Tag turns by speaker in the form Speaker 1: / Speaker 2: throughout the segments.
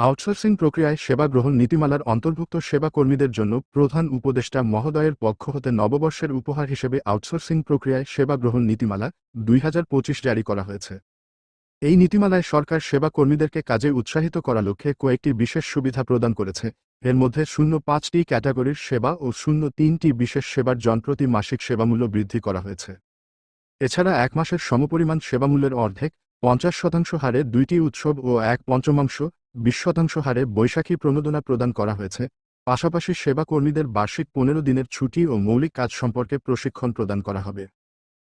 Speaker 1: Outsourcing প্রক্রিয়ায় সেবা গ্রহণ নীতিমালার অন্তর্ভুক্ত সেবা কর্মীদের জন্য প্রধান উপদেষ্টা মহোদয়ের পক্ষ হতে নববর্ষের উপহার হিসেবে আউটসোর্সিং প্রক্রিয়ায় সেবা গ্রহণ নীতিমালা দুই হাজার পঁচিশ জারি করা হয়েছে। এই নীতিমালায় সরকার সেবা কর্মীদেরকে কাজে উৎসাহিত করা লক্ষ্যে কয়েকটি বিশেষ সুবিধা প্রদান করেছে। এর মধ্যে শূন্য পাঁচটি ক্যাটাগরির সেবা ও শূন্য তিনটি বিশেষ সেবার জনপ্রতি মাসিক সেবামূল্য বৃদ্ধি করা হয়েছে। এছাড়া এক মাসের সমপরিমাণ সেবামূল্যের অর্ধেক পঞ্চাশ শতাংশ হারে দুইটি উৎসব ও এক পঞ্চমাংশ বিশ শতাংশ হারে বৈশাখী প্রণোদনা প্রদান করা হয়েছে, পাশাপাশি সেবা কর্মীদের বার্ষিক পনেরো দিনের ছুটি ও মৌলিক কাজ সম্পর্কে প্রশিক্ষণ প্রদান করা হবে।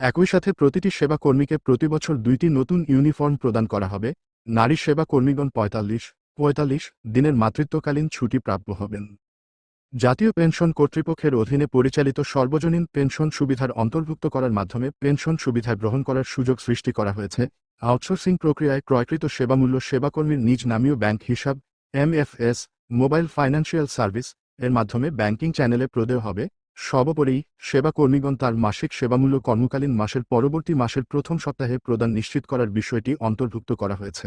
Speaker 1: একই সাথে প্রতিটি সেবা কর্মীকে প্রতিবছর দুইটি নতুন ইউনিফর্ম প্রদান করা হবে, নারী সেবা কর্মীগণ পঁয়তাল্লিশ পঁয়তাল্লিশ দিনের মাতৃত্বকালীন ছুটি প্রাপ্য হবেন। জাতীয় পেনশন কর্তৃপক্ষের অধীনে পরিচালিত সর্বজনীন পেনশন সুবিধার অন্তর্ভুক্ত করার মাধ্যমে পেনশন সুবিধা গ্রহণ করার সুযোগ সৃষ্টি করা হয়েছে। আউটসোর্সিং প্রক্রিয়ায় ক্রয়কৃত সেবামূল্য সেবাকর্মীর নিজ নামীয় ব্যাংক হিসাব, এমএফএস, মোবাইল ফাইন্যান্সিয়াল সার্ভিস এর মাধ্যমে ব্যাংকিং চ্যানেলে প্রদেয় হবে। সর্বোপরি সেবা কর্মীগণ তার মাসিক সেবামূল্য কর্মকালীন মাসের পরবর্তী মাসের প্রথম সপ্তাহে প্রদান নিশ্চিত করার বিষয়টি অন্তর্ভুক্ত করা হয়েছে।